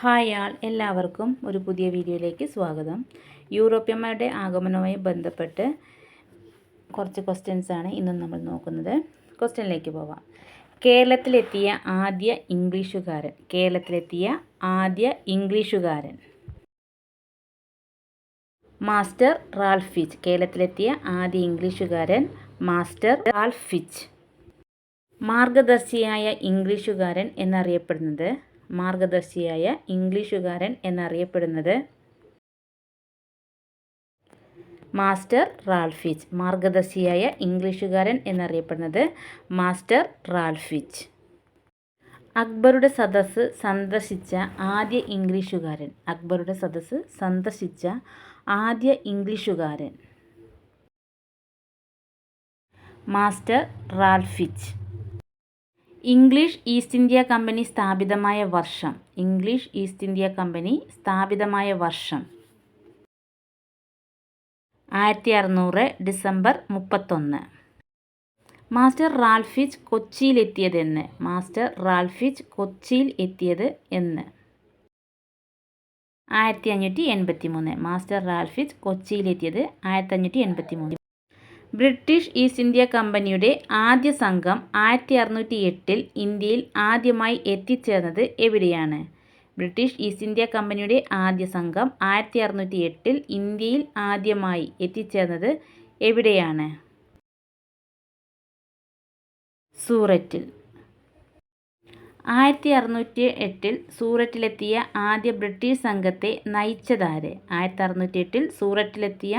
Hi ആൾ എല്ലാവർക്കും ഒരു പുതിയ വീഡിയോയിലേക്ക് സ്വാഗതം. യൂറോപ്യന്മാരുടെ ആഗമനവുമായി ബന്ധപ്പെട്ട് കുറച്ച് ക്വസ്റ്റ്യൻസ് ആണ് ഇന്ന് നമ്മൾ നോക്കുന്നത്. ക്വസ്റ്റ്യനിലേക്ക് പോവാം. കേരളത്തിലെത്തിയ ആദ്യ ഇംഗ്ലീഷുകാരൻ. കേരളത്തിലെത്തിയ ആദ്യ ഇംഗ്ലീഷുകാരൻ. Master Ralph Fitch. കേരളത്തിലെത്തിയ ആദ്യ ഇംഗ്ലീഷുകാരൻ മാസ്റ്റർ റാൽഫ് ഫിച്ച്. മാർഗദർശിയായ ഇംഗ്ലീഷുകാരൻ എന്നറിയപ്പെടുന്നത് മാർഗദർശിയായ ഇംഗ്ലീഷുകാരൻ എന്നറിയപ്പെടുന്നത്. മാസ്റ്റർ റാൽഫിച്ച് മാർഗദർശിയായ ഇംഗ്ലീഷുകാരൻ എന്നറിയപ്പെടുന്നത് മാസ്റ്റർ റാൽഫിച്ച്. അക്ബറുടെ സദസ്സ് സന്ദർശിച്ച ആദ്യ ഇംഗ്ലീഷുകാരൻ. അക്ബറുടെ സദസ്സ് സന്ദർശിച്ച ആദ്യ ഇംഗ്ലീഷുകാരൻ. Master Ralph Fitch. English east India company സ്ഥാപിതമായ വർഷം. ഇംഗ്ലീഷ് ഈസ്റ്റ് ഇന്ത്യ കമ്പനി സ്ഥാപിതമായ വർഷം. ആയിരത്തി അറുന്നൂറ് ഡിസംബർ മുപ്പത്തൊന്ന്. മാസ്റ്റർ റാൽഫിച്ച് കൊച്ചിയിലെത്തിയതെന്ന്. മാസ്റ്റർ റാൽഫിച്ച് കൊച്ചിയിൽ എത്തിയത് എന്ന്. ആയിരത്തി അഞ്ഞൂറ്റി എൺപത്തി മൂന്ന് മാസ്റ്റർ റാൽഫിച്ച് കൊച്ചിയിലെത്തിയത് ആയിരത്തി അഞ്ഞൂറ്റി എൺപത്തി മൂന്ന് ബ്രിട്ടീഷ് ഈസ്റ്റ് ഇന്ത്യ കമ്പനിയുടെ ആദ്യ സംഘം ആയിരത്തി അറുന്നൂറ്റി എട്ടിൽ ഇന്ത്യയിൽ ആദ്യമായി എത്തിച്ചേർന്നത് എവിടെയാണ്? ബ്രിട്ടീഷ് ഈസ്റ്റ് ഇന്ത്യ കമ്പനിയുടെ ആദ്യ സംഘം ആയിരത്തി അറുന്നൂറ്റി എട്ടിൽ ഇന്ത്യയിൽ ആദ്യമായി എത്തിച്ചേർന്നത് എവിടെയാണ്? സൂററ്റിൽ. ആയിരത്തി അറുന്നൂറ്റി എട്ടിൽ സൂററ്റിലെത്തിയ ആദ്യ ബ്രിട്ടീഷ് സംഘത്തെ നയിച്ചതാര്? ആയിരത്തി അറുന്നൂറ്റി എട്ടിൽ സൂററ്റിലെത്തിയ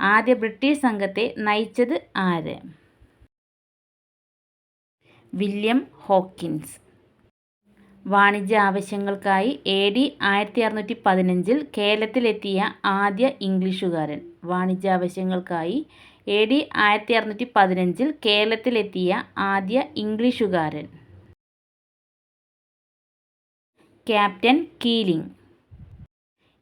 ആദ്യ ബ്രിട്ടീഷ് സംഘത്തെ നയിച്ചത് ആര്? William Hawkins. വാണിജ്യ ആവശ്യങ്ങൾക്കായി എ ഡി ആയിരത്തി അറുന്നൂറ്റി പതിനഞ്ചിൽ കേരളത്തിലെത്തിയ ആദ്യ ഇംഗ്ലീഷുകാരൻ. വാണിജ്യ ആവശ്യങ്ങൾക്കായി എ ഡി ആയിരത്തി അറുന്നൂറ്റി പതിനഞ്ചിൽ കേരളത്തിലെത്തിയ ആദ്യ ഇംഗ്ലീഷുകാരൻ. Captain Keeling.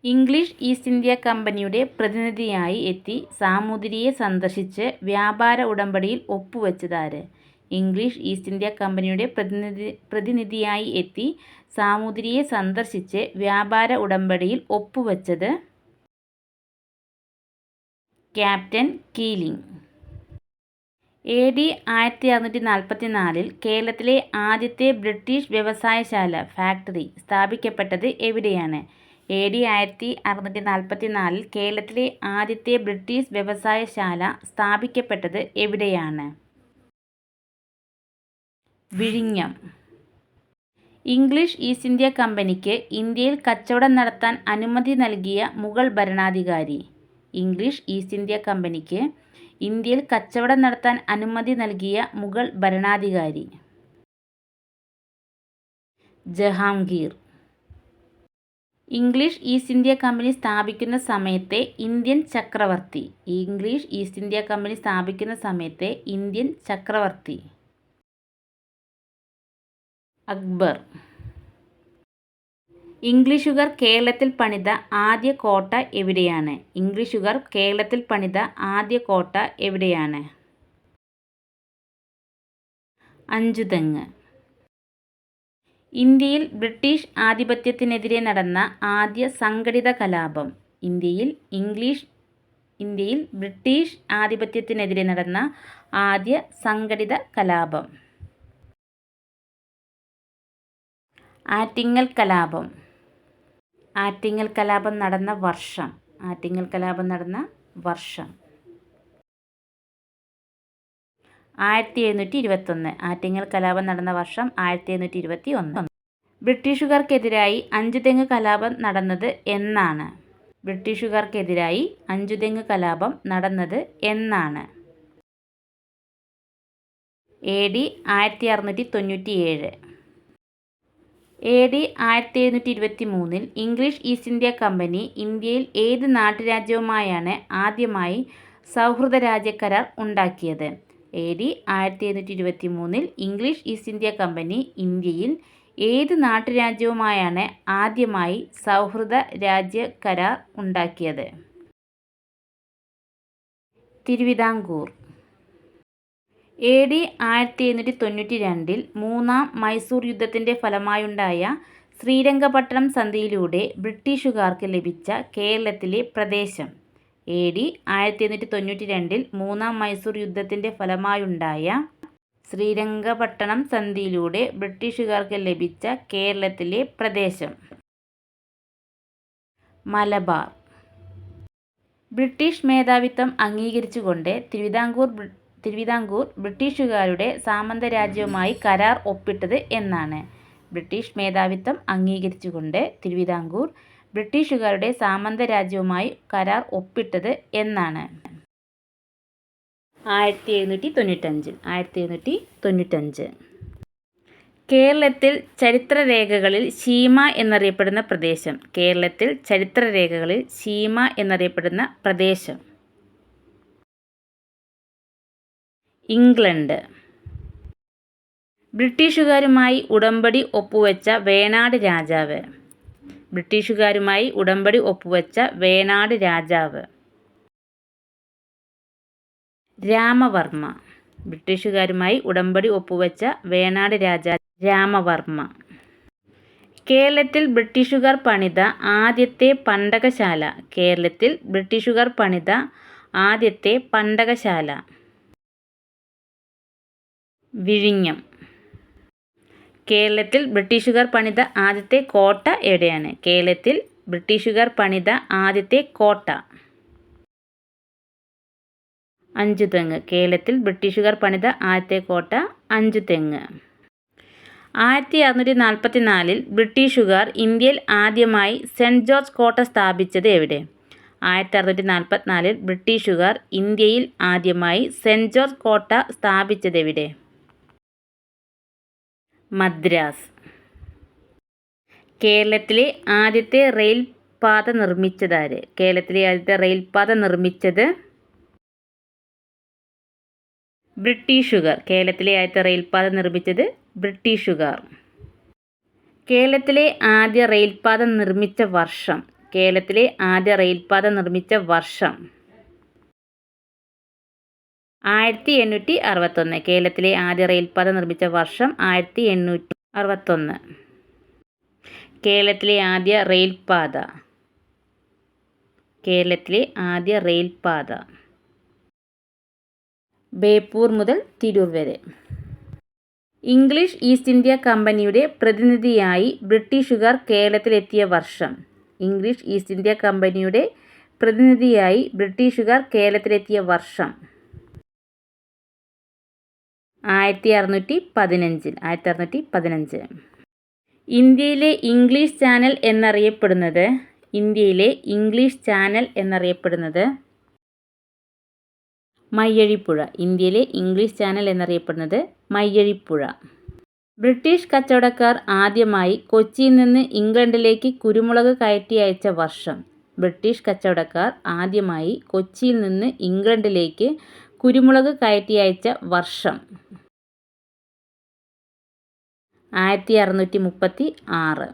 English east India കമ്പനിയുടെ പ്രതിനിധിയായി എത്തി സാമൂതിരിയെ സന്ദർശിച്ച് വ്യാപാര ഉടമ്പടിയിൽ ഒപ്പുവെച്ചതാര്? ഇംഗ്ലീഷ് ഈസ്റ്റ് ഇന്ത്യ കമ്പനിയുടെ പ്രതിനിധി പ്രതിനിധിയായി എത്തി സാമൂതിരിയെ സന്ദർശിച്ച് വ്യാപാര ഉടമ്പടിയിൽ ഒപ്പുവെച്ചത് ക്യാപ്റ്റൻ കീലിംഗ്. എ ഡി ആയിരത്തി അറുന്നൂറ്റി നാൽപ്പത്തി നാലിൽ കേരളത്തിലെ ആദ്യത്തെ ബ്രിട്ടീഷ് വ്യവസായശാല ഫാക്ടറി സ്ഥാപിക്കപ്പെട്ടത് എവിടെയാണ്? എ ഡി ആയിരത്തി അറുന്നൂറ്റി നാൽപ്പത്തി നാലിൽ കേരളത്തിലെ ആദ്യത്തെ ബ്രിട്ടീഷ് വ്യവസായശാല സ്ഥാപിക്കപ്പെട്ടത് എവിടെയാണ്? വിഴിഞ്ഞം. ഇംഗ്ലീഷ് ഈസ്റ്റ് ഇന്ത്യ കമ്പനിക്ക് ഇന്ത്യയിൽ കച്ചവടം നടത്താൻ അനുമതി നൽകിയ മുഗൾ ഭരണാധികാരി. ഇംഗ്ലീഷ് ഈസ്റ്റ് ഇന്ത്യ കമ്പനിക്ക് ഇന്ത്യയിൽ കച്ചവടം നടത്താൻ അനുമതി നൽകിയ മുഗൾ ഭരണാധികാരി. Jahangir. English east India company സ്ഥാപിക്കുന്ന സമയത്തെ ഇന്ത്യൻ ചക്രവർത്തി. ഇംഗ്ലീഷ് ഈസ്റ്റ് ഇന്ത്യ കമ്പനി സ്ഥാപിക്കുന്ന സമയത്തെ ഇന്ത്യൻ ചക്രവർത്തി. അക്ബർ. ഇംഗ്ലീഷുകാർ കേരളത്തിൽ പണിത ആദ്യ കോട്ട എവിടെയാണ്? ഇംഗ്ലീഷുകാർ കേരളത്തിൽ പണിത ആദ്യ കോട്ട എവിടെയാണ്? അഞ്ചുതെങ്ങ്. ഇന്ത്യയിൽ ബ്രിട്ടീഷ് ആധിപത്യത്തിനെതിരെ നടന്ന ആദ്യ സംഘടിത കലാപം. ഇന്ത്യയിൽ ഇംഗ്ലീഷ് ഇന്ത്യയിൽ ബ്രിട്ടീഷ് ആധിപത്യത്തിനെതിരെ നടന്ന ആദ്യ സംഘടിത കലാപം. ആറ്റിങ്ങൽ കലാപം. ആറ്റിങ്ങൽ കലാപം നടന്ന വർഷം. ആറ്റിങ്ങൽ കലാപം നടന്ന വർഷം. ആയിരത്തി എഴുന്നൂറ്റി ഇരുപത്തൊന്ന് ആറ്റിങ്ങൽ കലാപം നടന്ന വർഷം ആയിരത്തി എഴുന്നൂറ്റി ഇരുപത്തി ഒന്ന് ബ്രിട്ടീഷുകാർക്കെതിരായി അഞ്ചുതെങ്ങ് കലാപം നടന്നത് എന്നാണ്. ബ്രിട്ടീഷുകാർക്കെതിരായി അഞ്ചുതെങ്ങ് കലാപം നടന്നത് എന്നാണ്. എ ഡി ആയിരത്തി അറുന്നൂറ്റി തൊണ്ണൂറ്റി ഏഴ് എ ഡി ആയിരത്തി എഴുന്നൂറ്റി ഇരുപത്തി മൂന്നിൽ ഇംഗ്ലീഷ് ഈസ്റ്റ് ഇന്ത്യ കമ്പനി ഇന്ത്യയിൽ ഏത് നാട്ടുരാജ്യവുമായാണ് ആദ്യമായി സൗഹൃദ രാജ്യക്കരാർ ഉണ്ടാക്കിയത്? എ ഡി ആയിരത്തി എഴുന്നൂറ്റി ഇരുപത്തി മൂന്നിൽ ഇംഗ്ലീഷ് ഈസ്റ്റ് ഇന്ത്യ കമ്പനി ഇന്ത്യയിൽ ഏത് നാട്ടുരാജ്യവുമായാണ് ആദ്യമായി സൗഹൃദ രാജ്യ കരാർ ഉണ്ടാക്കിയത്? തിരുവിതാംകൂർ. എ ഡി ആയിരത്തി എഴുന്നൂറ്റി തൊണ്ണൂറ്റി രണ്ടിൽ മൂന്നാം മൈസൂർ യുദ്ധത്തിന്റെ ഫലമായുണ്ടായ ശ്രീരംഗപട്ടണം സന്ധിയിലൂടെ ബ്രിട്ടീഷുകാർക്ക് ലഭിച്ച കേരളത്തിലെ പ്രദേശം. എ ഡി ആയിരത്തി എണ്ണൂറ്റി തൊണ്ണൂറ്റി രണ്ടിൽ മൂന്നാം മൈസൂർ യുദ്ധത്തിന്റെ ഫലമായുണ്ടായ ശ്രീരംഗപട്ടണം സന്ധിയിലൂടെ ബ്രിട്ടീഷുകാർക്ക് ലഭിച്ച കേരളത്തിലെ പ്രദേശം. മലബാർ. ബ്രിട്ടീഷ് മേധാവിത്വം അംഗീകരിച്ചുകൊണ്ട് തിരുവിതാംകൂർ തിരുവിതാംകൂർ ബ്രിട്ടീഷുകാരുടെ സാമന്ത രാജ്യവുമായി കരാർ ഒപ്പിട്ടത് എന്നാണ്. ബ്രിട്ടീഷ് മേധാവിത്വം അംഗീകരിച്ചുകൊണ്ട് തിരുവിതാംകൂർ ബ്രിട്ടീഷുകാരുടെ സാമന്ത രാജ്യവുമായി കരാർ ഒപ്പിട്ടത് എന്നാണ്. ആയിരത്തി എഴുന്നൂറ്റി തൊണ്ണൂറ്റഞ്ചിൽ ആയിരത്തി എഴുന്നൂറ്റി തൊണ്ണൂറ്റഞ്ച് കേരളത്തിൽ ചരിത്രരേഖകളിൽ ശീമ എന്നറിയപ്പെടുന്ന പ്രദേശം. കേരളത്തിൽ ചരിത്രരേഖകളിൽ ശീമ എന്നറിയപ്പെടുന്ന പ്രദേശം. ഇംഗ്ലണ്ട്. ബ്രിട്ടീഷുകാരുമായി ഉടമ്പടി ഒപ്പുവെച്ച വേണാട് രാജാവ്. ബ്രിട്ടീഷുകാരുമായി ഉടമ്പടി ഒപ്പുവെച്ച വേണാട് രാജാവ്. രാമവർമ്മ. ബ്രിട്ടീഷുകാരുമായി ഉടമ്പടി ഒപ്പുവെച്ച വേണാട് രാജാ രാമവർമ്മ. കേരളത്തിൽ ബ്രിട്ടീഷുകാർ പണിത ആദ്യത്തെ പണ്ടകശാല. കേരളത്തിൽ ബ്രിട്ടീഷുകാർ പണിത ആദ്യത്തെ പണ്ടകശാല. വിഴിഞ്ഞം. കേരളത്തിൽ ബ്രിട്ടീഷുകാർ പണിത ആദ്യത്തെ കോട്ട എവിടെയാണ്? കേരളത്തിൽ ബ്രിട്ടീഷുകാർ പണിത ആദ്യത്തെ കോട്ട. അഞ്ചുതെങ്ങ് കേരളത്തിൽ ബ്രിട്ടീഷുകാർ പണിത ആദ്യത്തെ കോട്ട അഞ്ചുതെങ്ങ് ആയിരത്തി അറുന്നൂറ്റി നാൽപ്പത്തി നാലിൽ ബ്രിട്ടീഷുകാർ ഇന്ത്യയിൽ ആദ്യമായി സെന്റ് ജോർജ് കോട്ട സ്ഥാപിച്ചത് എവിടെ? ആയിരത്തി അറുന്നൂറ്റി നാൽപ്പത്തിനാലിൽ ബ്രിട്ടീഷുകാർ ഇന്ത്യയിൽ ആദ്യമായി സെന്റ് ജോർജ് കോട്ട സ്ഥാപിച്ചത് എവിടെ? മദ്രാസ്. കേരളത്തിലെ ആദ്യത്തെ റെയിൽ പാത നിർമ്മിച്ചതാര്? കേരളത്തിലെ ആദ്യത്തെ റെയിൽ പാത നിർമ്മിച്ചത് ബ്രിട്ടീഷുകാർ. കേരളത്തിലെ ആദ്യത്തെ റെയിൽപാത നിർമ്മിച്ചത് ബ്രിട്ടീഷുകാർ. കേരളത്തിലെ ആദ്യ റെയിൽപാത നിർമ്മിച്ച വർഷം. കേരളത്തിലെ ആദ്യ റെയിൽപാത നിർമ്മിച്ച വർഷം. ആയിരത്തി എണ്ണൂറ്റി അറുപത്തൊന്ന് കേരളത്തിലെ ആദ്യ റെയിൽപാത നിർമ്മിച്ച വർഷം ആയിരത്തി എണ്ണൂറ്റി അറുപത്തൊന്ന് കേരളത്തിലെ ആദ്യ റെയിൽപാത കേരളത്തിലെ ആദ്യ റെയിൽപാത ബേപ്പൂർ മുതൽ തിരൂർ വരെ. ഇംഗ്ലീഷ് ഈസ്റ്റ് ഇന്ത്യ കമ്പനിയുടെ പ്രതിനിധിയായി ബ്രിട്ടീഷുകാർ കേരളത്തിലെത്തിയ വർഷം. ഇംഗ്ലീഷ് ഈസ്റ്റ് ഇന്ത്യ കമ്പനിയുടെ പ്രതിനിധിയായി ബ്രിട്ടീഷുകാർ കേരളത്തിലെത്തിയ വർഷം. ആയിരത്തി അറുന്നൂറ്റി പതിനഞ്ചിൽ ആയിരത്തി അറുന്നൂറ്റി പതിനഞ്ച് ഇന്ത്യയിലെ ഇംഗ്ലീഷ് ചാനൽ എന്നറിയപ്പെടുന്നത് ഇന്ത്യയിലെ ഇംഗ്ലീഷ് ചാനൽ എന്നറിയപ്പെടുന്നത് മയ്യഴിപ്പുഴ. ഇന്ത്യയിലെ ഇംഗ്ലീഷ് ചാനൽ എന്നറിയപ്പെടുന്നത് മയ്യഴിപ്പുഴ. ബ്രിട്ടീഷ് കച്ചവടക്കാർ ആദ്യമായി കൊച്ചിയിൽ നിന്ന് ഇംഗ്ലണ്ടിലേക്ക് കുരുമുളക് കയറ്റി അയച്ച വർഷം. ബ്രിട്ടീഷ് കച്ചവടക്കാർ ആദ്യമായി കൊച്ചിയിൽ നിന്ന് ഇംഗ്ലണ്ടിലേക്ക് കുരുമുളക് കയറ്റി അയച്ച വർഷം. ആയിരത്തി അറുന്നൂറ്റി മുപ്പത്തി ആറ്.